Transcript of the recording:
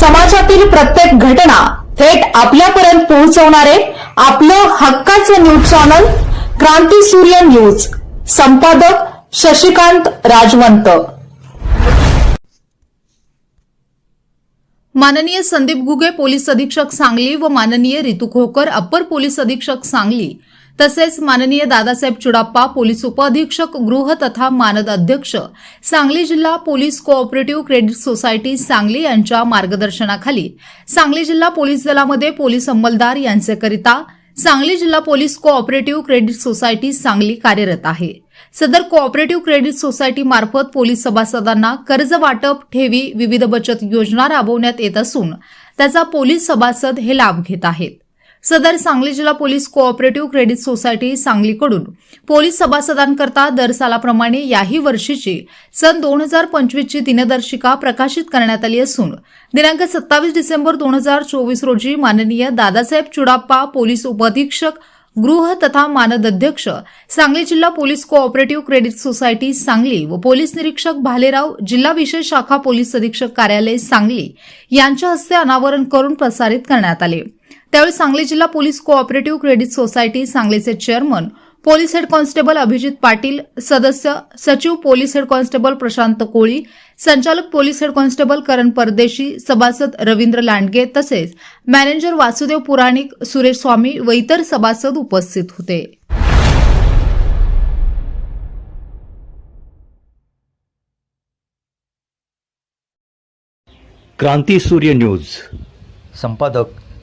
समाजातील प्रत्येक घटना थेट आपल्यापर्यंत पोहोचवणारे आपलं हक्काचं न्यूज चॅनल क्रांती सूर्य न्यूज. संपादक शशिकांत राजवंत. माननीय संदीप घुगे पोलीस अधीक्षक सांगली व माननीय रितू खोकर अप्पर पोलीस अधीक्षक सांगली. तसेच माननीय दादासाहेब चुडाप्पा पोलीस उपअधीक्षक गृह तथा मानद अध्यक्ष सांगली जिल्हा police cooperative credit society Sangli यांच्या मार्गदर्शनाखाली सांगली जिल्हा पोलीस दलामध्ये पोलीस अंमलदार यांचेकरिता सांगली जिल्हा police cooperative credit society Sangli कार्यरत आहे. सदर कोऑपरेटिव्ह क्रेडिट सोसायटी मार्फत पोलीस सभासदांना कर्ज वाटप ठेवी विविध बचत योजना राबवण्यात येत असून त्याचा पोलीस सभासद हे लाभ घेत आहेत. सदर सांगली जिल्हा पोलीस कोऑपरेटिव्ह क्रेडिट सोसायटी सांगलीकडून. पोलीस सभासदांकरता दर सालाप्रमाणे याही वर्षीची सन दोन हजार पंचवीसची दिनदर्शिका प्रकाशित करण्यात आली असून दिनांक सत्तावीस डिसेंबर दोन हजार चोवीस रोजी माननीय दादासाहेब चुडाप्पा पोलीस उपअधीक्षक गृह तथा मानद अध्यक्ष सांगली जिल्हा police cooperative credit society Sangli व पोलीस निरीक्षक भालेराव जिल्हा विशेष शाखा पोलीस अधीक्षक कार्यालय सांगली यांच्या हस्ते अनावरण करून प्रसारित करण्यात आले. त्यावेळी सांगली जिल्हा पोलीस कोऑपरेटिव्ह क्रेडिट सोसायटी सांगलीचे chairman police head constable Abhijit Patil सदस्य सचिव police head constable Prashant Koli संचालक पोलीस हेड कॉन्स्टेबल करण परदेशी सभासद रवींद्र लांडगे तसेच मॅनेजर वासुदेव पुराणिक सुरेश स्वामी व इतर सभासद उपस्थित होते. क्रांती सूर्य न्यूज. संपादक